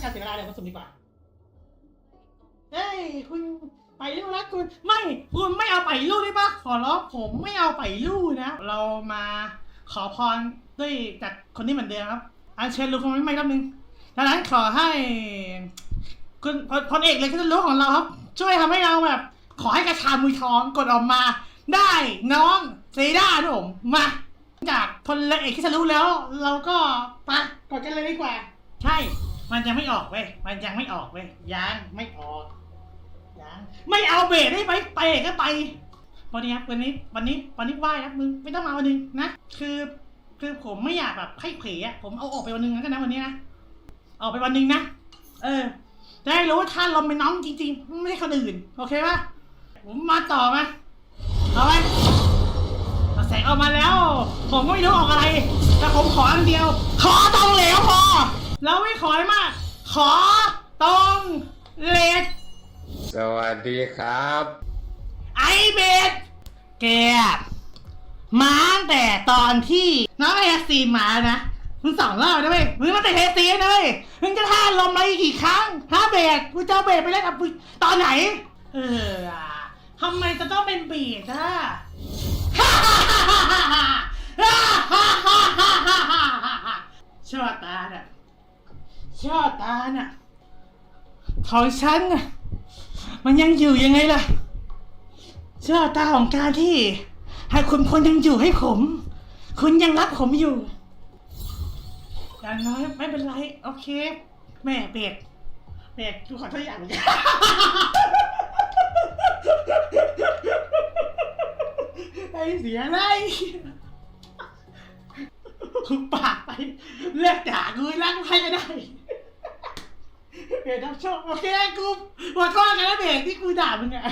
เป็นการเสียเวลาเดี๋ยวมาสุ่มดีกว่า เฮ้ย คุณไปลู่แล้วคุณ ไม่ คุณไม่เอาไปลู่ได้ปะขอร้องผมไม่เอาไปลู่นะ เรามาขอพรด้วยจากคนนี้เหมือนเดิมครับอันเชิญลุงคนนี้ไม่รอบนึงดังนั้นขอให้ คุณพลพลเอกเลยที่รู้ของเราครับ ช่วยทำให้เราแบบ ขอให้กระชามือทองกดออกมา ได้น้องเซด้านะผมมาจากพลเอกที่จะรู้แล้ว เราก็ไป มันยังไม่ออกเว้ย มันยังไม่ออกเว้ยยังไม่ออกยังไม่เอาเบรได้ไหมไปก็ไปวันนี้ครับวันนี้วันนี้วันนี้ไหว้ครับมึงไม่ต้องมาวันนึงนะคือคือผมไม่อยากแบบให้เผลอะผมเอาออกไปวันนึงแล้วกันนะวันนี้นะออกไปวันนึงนะเออได้รู้ว่าท่านลมเป็นน้องจริงๆ ไม่ใช่คนอื่น โอเคปะผมมาต่อมาเอาไปแสงออกมาแล้ว ผมก็ไม่รู้ออกอะไร แต่ผมขออันเดียว ขอตรงเหลวพอ แล้วไม่ขอให้มาก ขอตรงเลดสวัสดีครับ ไอเบดแกมาตั้งแต่ตอนที่น้องเอซีมานะมึงสองรอบนะเว้ยมึงมาแต่เฮซีนะเว้ยมึงจะท่าลมอะไรอีกกี่ครั้งถ้าเบรกกูจะเอาเบรกไปเล่นกับมึงตอนไหน เอออะทำไมจะต้องเป็นเบรกอะชอบตาน่ะ ชอตาน่ะของฉันน่ะมันยังอยู่ยังไงล่ะเชื่อตาของการที่ให้คุณพลยังอยู่ให้ผม คุณยังรักผมอยู่อย่างน้อยไม่เป็นไร โอเค แม่เบรกเบรกกูขอโทษอย่างหนึงไอ้เสียไรคุปากไปเลิกด่ากูรักใครก็ได้ เบรกรับโชคโอเคกูขอโทษกันนะเบรกที่กูด่ามึงอะ